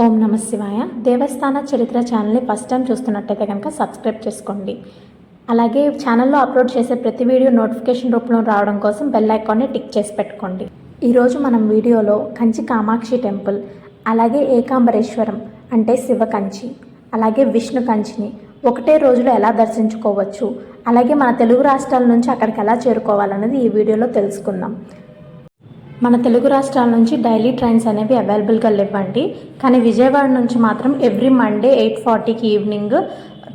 ఓం నమ శివాయ. దేవస్థాన చరిత్ర ఛానల్ని ఫస్ట్ టైం చూస్తున్నట్టయితే కనుక సబ్స్క్రైబ్ చేసుకోండి. అలాగే ఛానల్లో అప్లోడ్ చేసే ప్రతి వీడియో నోటిఫికేషన్ రూపంలో రావడం కోసం బెల్ ఐకాన్ని టిక్ చేసి పెట్టుకోండి. ఈరోజు మనం వీడియోలో కంచి కామాక్షి టెంపుల్ అలాగే ఏకాంబరేశ్వరం అంటే శివ కంచి అలాగే విష్ణు కంచిని ఒకటే రోజులో ఎలా దర్శించుకోవచ్చు అలాగే మన తెలుగు రాష్ట్రాల నుంచి అక్కడికి ఎలా చేరుకోవాలన్నది ఈ వీడియోలో తెలుసుకుందాం. మన తెలుగు రాష్ట్రాల నుంచి డైలీ ట్రైన్స్ అనేవి అవైలబుల్గా లేవండి. కానీ విజయవాడ నుంచి మాత్రం ఎవ్రీ మండే ఎయిట్ ఫార్టీకి ఈవినింగ్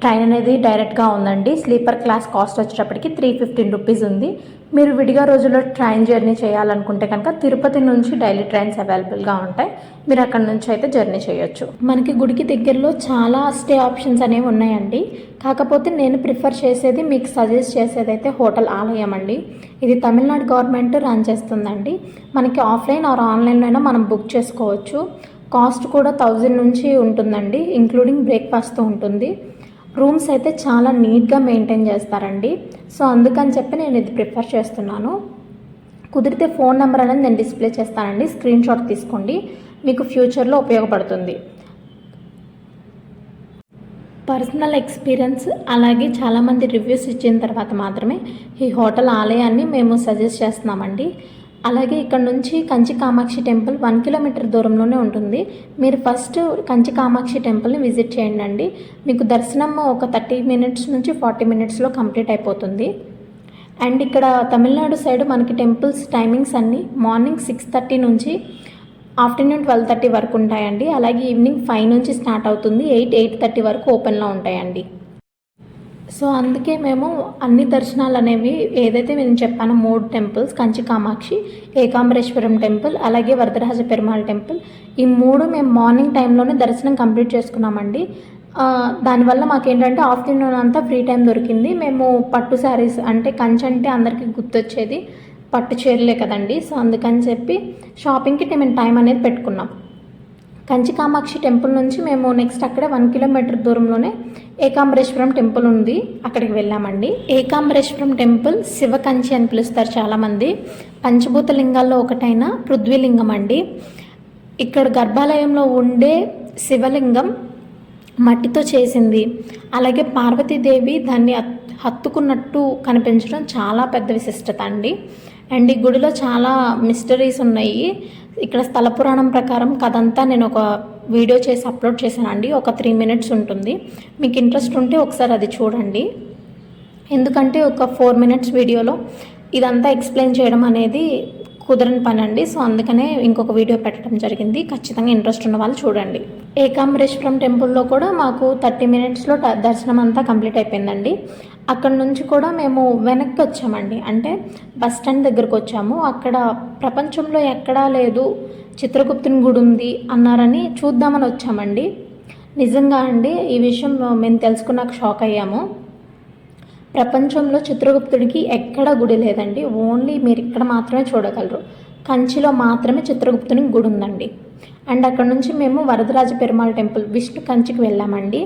ట్రైన్ అనేది డైరెక్ట్గా ఉందండి. స్లీపర్ క్లాస్ కాస్ట్ వచ్చేటప్పటికి త్రీ ఫిఫ్టీన్ రూపీస్ ఉంది. మీరు విడిగా రోజుల్లో ట్రైన్ జర్నీ చేయాలనుకుంటే కనుక తిరుపతి నుంచి డైలీ ట్రైన్స్ అవైలబుల్గా ఉంటాయి. మీరు అక్కడ నుంచి అయితే జర్నీ చేయొచ్చు. మనకి గుడికి దగ్గరలో చాలా స్టే ఆప్షన్స్ అనేవి ఉన్నాయండి. కాకపోతే నేను ప్రిఫర్ చేసేది మీకు సజెస్ట్ చేసేది అయితే హోటల్ ఆలయం అండి. ఇది తమిళనాడు గవర్నమెంట్ రన్ చేస్తుందండి. మనకి ఆఫ్లైన్ ఆర్ ఆన్లైన్లో అయినా మనం బుక్ చేసుకోవచ్చు. కాస్ట్ కూడా థౌజండ్ నుంచి ఉంటుందండి ఇంక్లూడింగ్ బ్రేక్ఫాస్ట్తో ఉంటుంది. రూమ్స్ అయితే చాలా నీట్గా మెయింటైన్ చేస్తారండి. సో అందుకని చెప్పి నేను ఇది ప్రిఫర్ చేస్తున్నాను. కుదిరితే ఫోన్ నెంబర్ అనేది నేను డిస్ప్లే చేస్తానండి. స్క్రీన్ షాట్ తీసుకోండి. మీకు ఫ్యూచర్లో ఉపయోగపడుతుంది. పర్సనల్ ఎక్స్పీరియన్స్ అలాగే చాలామంది రివ్యూస్ ఇచ్చిన తర్వాత మాత్రమే ఈ హోటల్ ఆలయాన్ని మేము సజెస్ట్ చేస్తున్నామండి. అలాగే ఇక్కడ నుంచి Kanchi Kamakshi temple one kilometre దూరంలోనే ఉంటుంది. మీరు ఫస్ట్ కంచి కామాక్షి టెంపుల్ని విజిట్ చేయండి అండి. మీకు దర్శనం ఒక థర్టీ మినిట్స్ నుంచి ఫార్టీ మినిట్స్లో కంప్లీట్ అయిపోతుంది. అండ్ ఇక్కడ తమిళనాడు సైడ్ మనకి టెంపుల్స్ టైమింగ్స్ అన్నీ మార్నింగ్ సిక్స్ థర్టీ నుంచి ఆఫ్టర్నూన్ ట్వెల్వ్ థర్టీ వరకు ఉంటాయండి. అలాగే ఈవినింగ్ ఫైవ్ నుంచి స్టార్ట్ అవుతుంది. ఎయిట్ ఎయిట్ థర్టీ వరకు ఓపెన్లో ఉంటాయండి. సో అందుకే మేము అన్ని దర్శనాలు అనేవి ఏదైతే నేను చెప్పానో మూడు టెంపుల్స్ కంచి కామాక్షి ఏకాంబరేశ్వరం టెంపుల్ అలాగే వరదరాజ పెరుమాళ్ టెంపుల్ ఈ మూడు మేము మార్నింగ్ టైంలోనే దర్శనం కంప్లీట్ చేసుకున్నామండి. దానివల్ల మాకేంటంటే ఆఫ్టర్నూన్ అంతా ఫ్రీ టైం దొరికింది. మేము పట్టు శారీస్ అంటే కంచి అంటే అందరికీ గుర్తొచ్చేది. పట్టు చీరలే కదండి. సో అందుకని చెప్పి షాపింగ్కి మేము టైం అనేది పెట్టుకున్నాం. కంచి కామాక్షి టెంపుల్ నుంచి మేము నెక్స్ట్ అక్కడే వన్ కిలోమీటర్ దూరంలోనే ఏకాంబరేశ్వరం టెంపుల్ ఉంది. అక్కడికి వెళ్ళామండి. ఏకాంబరేశ్వరం టెంపుల్ శివ కంచి అని పిలుస్తారు చాలామంది. పంచభూత లింగాల్లో ఒకటైన పృథ్వీలింగం అండి. ఇక్కడ గర్భాలయంలో ఉండే శివలింగం మట్టితో చేసింది. అలాగే పార్వతీదేవి దాన్ని హత్తుకున్నట్టు కనిపించడం చాలా పెద్ద విశిష్టత అండి. అండ్ ఈ గుడిలో చాలా మిస్టరీస్ ఉన్నాయి. ఇక్కడ స్థల పురాణం ప్రకారం కథంతా నేను ఒక వీడియో చేసి అప్లోడ్ చేశానండి. ఒక త్రీ మినిట్స్ ఉంటుంది. మీకు ఇంట్రెస్ట్ ఉంటే ఒకసారి అది చూడండి. ఎందుకంటే ఒక ఫోర్ మినిట్స్ వీడియోలో ఇదంతా ఎక్స్ప్లెయిన్ చేయడం అనేది కుదరని పని అండి సో అందుకనే ఇంకొక వీడియో పెట్టడం జరిగింది. ఖచ్చితంగా ఇంట్రెస్ట్ ఉన్న వాళ్ళు చూడండి. ఏకాంబరేశ్వరం టెంపుల్లో కూడా మాకు థర్టీ మినిట్స్లో దర్శనం అంతా కంప్లీట్ అయిపోయిందండి. అక్కడ నుంచి కూడా మేము వెనక్కి వచ్చామండి. అంటే బస్ స్టాండ్ దగ్గరకు వచ్చాము. అక్కడ ప్రపంచంలో ఎక్కడా లేదు. చిత్రగుప్తుని గుడి ఉంది అన్నారని చూద్దామని వచ్చామండి. నిజంగా అండి ఈ విషయం మేము తెలుసుకున్నాక షాక్ అయ్యాము. ప్రపంచంలో చిత్రగుప్తుడికి ఎక్కడ గుడి లేదండి. ఓన్లీ మీరు ఇక్కడ మాత్రమే చూడగలరు. కంచిలో మాత్రమే చిత్రగుప్తునికి గుడి ఉందండి. అండ్ అక్కడ నుంచి మేము వరదరాజ పెరుమాళ్ టెంపుల్ విష్ణు కంచికి వెళ్ళామండి.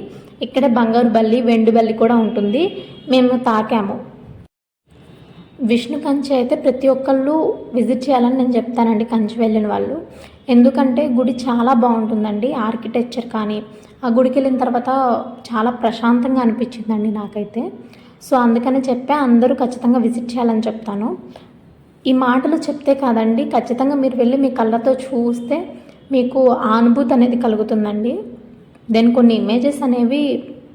ఇక్కడ బంగారు బల్లి వెండి బల్లి కూడా ఉంటుంది. మేము తాకాము. విష్ణు కంచి అయితే ప్రతి ఒక్కళ్ళు విజిట్ చేయాలని నేను చెప్తానండి కంచి వెళ్ళిన వాళ్ళు. ఎందుకంటే గుడి చాలా బాగుంటుందండి. ఆర్కిటెక్చర్ కానీ ఆ గుడికి వెళ్ళిన తర్వాత చాలా ప్రశాంతంగా అనిపించిందండి నాకైతే. సో అందుకని చెప్పే అందరూ ఖచ్చితంగా విజిట్ చేయాలని చెప్తాను. ఈ మాటలు చెప్తే కాదండి ఖచ్చితంగా మీరు వెళ్ళి మీ కళ్ళతో చూస్తే మీకు ఆ అనుభూతి అనేది కలుగుతుందండి. దెన్ కొన్ని ఇమేజెస్ అనేవి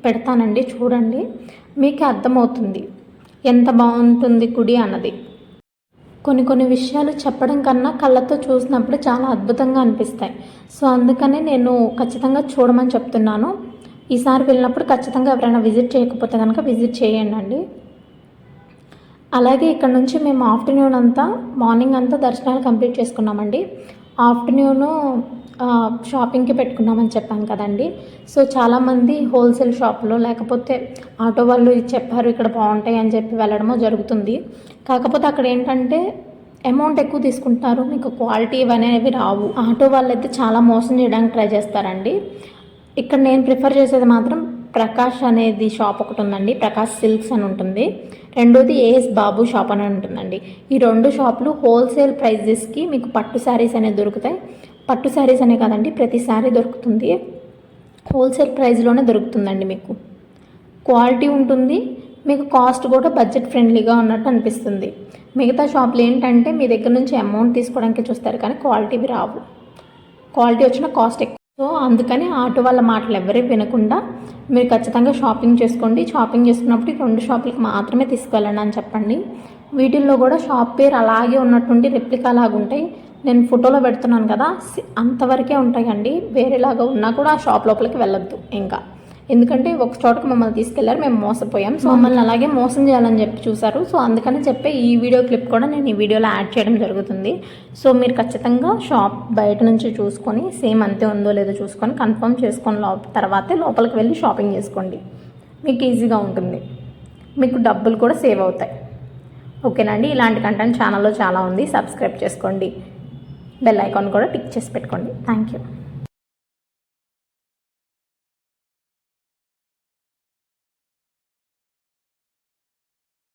పెడతానండి చూడండి. మీకు అర్థమవుతుంది ఎంత బాగుంటుంది గుడి అన్నది. కొన్ని కొన్ని విషయాలు చెప్పడం కన్నా కళ్ళతో చూసినప్పుడు చాలా అద్భుతంగా అనిపిస్తాయి. సో అందుకనే నేను ఖచ్చితంగా చూడమని చెప్తున్నాను. ఈసారి వెళ్ళినప్పుడు ఖచ్చితంగా ఎవరైనా విజిట్ చేయకపోతే కనుక విజిట్ చేయండి అండి అలాగే ఇక్కడ నుంచి మేము ఆఫ్టర్నూన్ అంతా మార్నింగ్ అంతా దర్శనాలు కంప్లీట్ చేసుకున్నామండి. ఆఫ్టర్నూను షాపింగ్కి పెట్టుకున్నామని చెప్పాను కదండి. సో చాలామంది హోల్సేల్ షాప్లో లేకపోతే ఆటో వాళ్ళు చెప్పారు ఇక్కడ బాగుంటాయి అని చెప్పి వెళ్ళడమో జరుగుతుంది. కాకపోతే అక్కడ ఏంటంటే అమౌంట్ ఎక్కువ తీసుకుంటారు మీకు క్వాలిటీ అనేవి రావు. ఆటో వాళ్ళైతే చాలా మోసం చేయడానికి ట్రై చేస్తారండి. ఇక్కడ నేను ప్రిఫర్ చేసేది మాత్రం ప్రకాష్ అనేది షాప్ ఒకటి ఉందండి. ప్రకాష్ సిల్క్స్ అని ఉంటుంది. రెండోది ఏఎస్ బాబు షాప్ అని ఉంటుందండి. ఈ రెండు షాపులు హోల్సేల్ ప్రైజెస్కి మీకు పట్టు శారీస్ అనేది దొరుకుతాయి. పట్టు శారీస్ అనే కాదండి ప్రతి శారీ దొరుకుతుంది. హోల్సేల్ ప్రైస్లోనే దొరుకుతుందండి మీకు. క్వాలిటీ ఉంటుంది. మీకు కాస్ట్ కూడా బడ్జెట్ ఫ్రెండ్లీగా ఉన్నట్టు అనిపిస్తుంది. మిగతా షాపులు ఏంటంటే మీ దగ్గర నుంచి అమౌంట్ తీసుకోవడానికి చూస్తారు కానీ క్వాలిటీవి రావు. క్వాలిటీ వచ్చిన కాస్ట్ ఎక్కువ సో అందుకని ఆటో వాళ్ళ మాటలు ఎవరే వినకుండా మీరు ఖచ్చితంగా షాపింగ్ చేసుకోండి. షాపింగ్ చేసుకున్నప్పుడు ఈ రెండు షాపులకు మాత్రమే తీసుకెళ్ళండి అని చెప్పండి. వీటిల్లో కూడా షాప్ పేరు అలాగే ఉన్నట్టుండి రెప్లికా లాగా ఉంటాయి. నేను ఫోటోలో పెడుతున్నాను కదా సి- అంతవరకే ఉంటాయండి. వేరేలాగా ఉన్నా కూడా ఆ షాప్ లోపలికి వెళ్ళొద్దు ఇంకా. ఎందుకంటే ఒక చోటకు మమ్మల్ని తీసుకెళ్ళారు మేము మోసపోయాం. సో మమ్మల్ని అలాగే మోసం చేయాలని చెప్పి చూసారు సో అందుకని చెప్పి ఈ వీడియో క్లిప్ కూడా నేను ఈ వీడియోలో యాడ్ చేయడం జరుగుతుంది. సో మీరు ఖచ్చితంగా షాప్ బయట నుంచి చూసుకొని సేమ్ అంతే ఉందో లేదో చూసుకొని కన్ఫర్మ్ చేసుకొని లో తర్వాతే లోపలికి వెళ్ళి షాపింగ్ చేసుకోండి. మీకు ఈజీగా ఉంటుంది. మీకు డబ్బులు కూడా సేవ్ అవుతాయి. ఓకేనండి ఇలాంటి కంటెంట్ ఛానల్లో చాలా ఉంది. సబ్స్క్రైబ్ చేసుకోండి. బెల్ ఐకాన్ కూడా టిక్ చేసి పెట్టుకోండి. Thank you